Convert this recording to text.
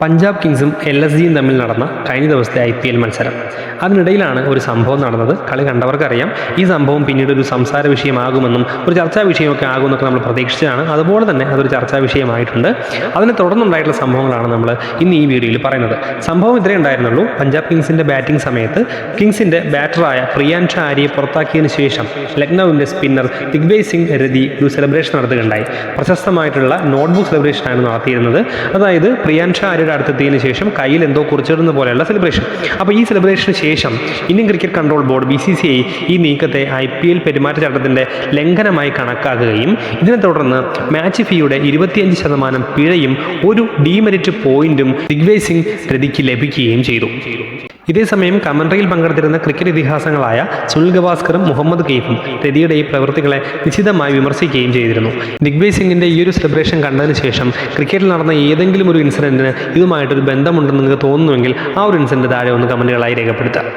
Punjab കിങ്സും L S ജിയും തമ്മിൽ നടന്ന കഴിഞ്ഞ ദിവസത്തെ ഐ പി എൽ മത്സരം. അതിനിടയിലാണ് ഒരു സംഭവം നടന്നത്. കളി കണ്ടവർക്കറിയാം. ഈ സംഭവം പിന്നീട് ഒരു സംസാര വിഷയമാകുമെന്നും ഒരു ചർച്ചാ വിഷയമൊക്കെ ആകുമെന്നൊക്കെ നമ്മൾ പ്രതീക്ഷിച്ചതാണ്. അതുപോലെ തന്നെ അതൊരു ചർച്ചാ വിഷയമായിട്ടുണ്ട്. അതിനെ തുടർന്നുണ്ടായിട്ടുള്ള സംഭവങ്ങളാണ് നമ്മൾ ഇന്ന് ഈ വീഡിയോയിൽ പറയുന്നത്. സംഭവം ഇത്രയേ ഉണ്ടായിരുന്നുള്ളൂ. പഞ്ചാബ് കിങ്സിന്റെ ബാറ്റിംഗ് സമയത്ത് കിങ്സിന്റെ ബാറ്ററായ പ്രിയാൻഷ ആര്യയെ പുറത്താക്കിയതിന് ശേഷം ലക്നൌവിന്റെ സ്പിന്നർ ദിഗ്വേജ് സിംഗ് രതി ഒരു സെലിബ്രേഷൻ നടത്തുകയുണ്ടായി. പ്രശസ്തമായിട്ടുള്ള നോട്ട്ബുക്ക് സെലിബ്രേഷനാണ് നടത്തിയിരുന്നത്. അതായത് പ്രിയാൻ ഷാരിയുടെ അടുത്തെത്തിയതിനു ശേഷം കയ്യിൽ എന്തോ കുറിച്ചിടുന്ന പോലെയുള്ള സെലിബ്രേഷൻ അപ്പോൾ ഈ സെലിബ്രേഷന് ശേഷം Indian cricket control board B C C I ഈ നീക്കത്തെ ഐ പി എൽ പെരുമാറ്റച്ചട്ടത്തിന്റെ ലംഘനമായി കണക്കാക്കുകയും ഇതിനെ തുടർന്ന് മാച്ച് ഫീയുടെ ഇരുപത്തിയഞ്ച് ശതമാനം പിഴയും ഒരു ഡീമെറിറ്റ് പോയിന്റും ദിഗ്വേജ് സിംഗ് പ്രതിക്ക് ലഭിക്കുകയും ചെയ്തു. ഇതേസമയം കമൻട്രിയിൽ പങ്കെടുത്തിരുന്ന ക്രിക്കറ്റ് ഇതിഹാസങ്ങളായ സുനിൽ ഗവാസ്കറും മുഹമ്മദ് കെയ്ഫും രതിയുടെ ഈ പ്രവൃത്തികളെ നിശിതമായി വിമർശിക്കുകയും ചെയ്തിരുന്നു. ദിഗ്വേജ് സിംഗിന്റെ ഈ ഒരു സെലിബ്രേഷൻ കണ്ടതിന് ശേഷം ക്രിക്കറ്റിൽ നടന്ന ഏതെങ്കിലും ഒരു ഇൻസിഡന്റിന് ഇതുമായിട്ടൊരു ബന്ധമുണ്ടെന്ന് നിങ്ങൾക്ക് തോന്നുന്നുവെങ്കിൽ ആ ഒരു ഇൻസിഡന്റ് താഴെ ഒന്ന് കമന്റുകളായി രേഖപ്പെടുത്താം